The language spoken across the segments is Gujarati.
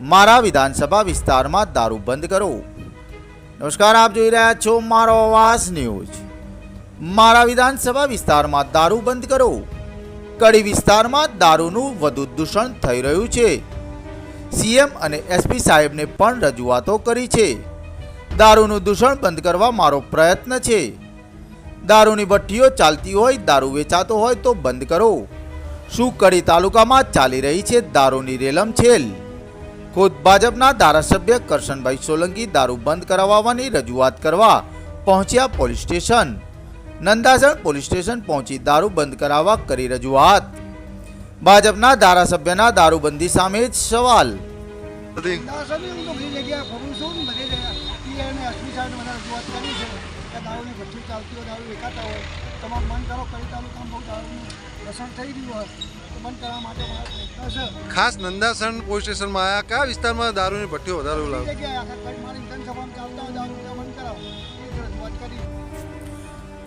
મારા વિધાનસભા વિસ્તારમાં દારૂ બંધ કરો. નમસ્કાર, આપ જોઈ રહ્યા છો મારો આવાસ ન્યૂઝ. મારા વિધાનસભા વિસ્તારમાં દારૂ બંધ કરો. કડી વિસ્તારમાં દારૂનું વધુ દૂષણ થઈ રહ્યું છે. સીએમ અને એસપી સાહેબને પણ રજૂઆતો કરી છે. દારૂનું દૂષણ બંધ કરવા મારો પ્રયત્ન છે. દારૂની ભઠ્ઠીઓ ચાલતી હોય, દારૂ વેચાતો હોય તો બંધ કરો. શું કડી તાલુકામાં ચાલી રહી છે દારૂની રેલમછેલ ખુદ ભાજપના ધારાસભ્ય કરશનભાઈ સોલંકી દારૂ બંધ કરાવવાની રજૂઆત કરવા પહોંચ્યા police station. Nandasan police station પહોંચી દારૂ બંધ કરાવવા કરી રજૂઆત. ભાજપના ધારાસભ્યના દારૂબંધી સામે જ સવાલ. તમામ મન કરો કરી છે કે દારૂની ભઠ્ઠી ચાલતી હોય, દારૂ વેચાતા હોય, તમારે બંધ કરો, કઈ તાલુકામાં બહુ દારૂનું લસણ થઈ રહ્યું હોય તો બંધ કરવા માટે પ્રયત્ન છે. ખાસ નંદાસણ પોલીસ સ્ટેશનમાં આવ્યા કયા વિસ્તારમાં દારૂની ભઠ્ઠીઓ વધારે રજૂઆત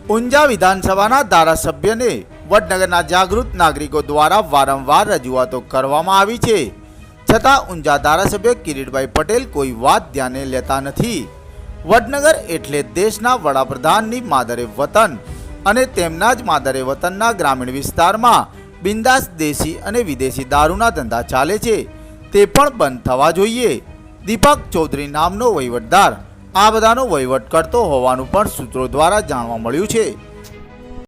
ઊંઝા વિધાનસભાના ધારાસભ્યને વડનગરના જાગૃત નાગરિકો દ્વારા વારંવાર રજૂઆતો કરવામાં આવી છે. છતાં ઊંઝા ધારાસભ્ય કિરીટભાઈ પટેલ કોઈ વાત ધ્યાને લેતા નથી. વડનગર એટલે દેશના વડાપ્રધાનની માદરે વતન. અને તેમના જ માદરે વતનના ગ્રામીણ વિસ્તારમાં બિંદાસ દેશી અને વિદેશી દારૂના ધંધા ચાલે છે. તે પણ બંધ થવા જોઈએ. દીપક ચૌધરી નામનો વહીવટદાર આ બધાનો વહીવટ કરતો હોવાનું પણ સૂત્રો દ્વારા જાણવા મળ્યું છે.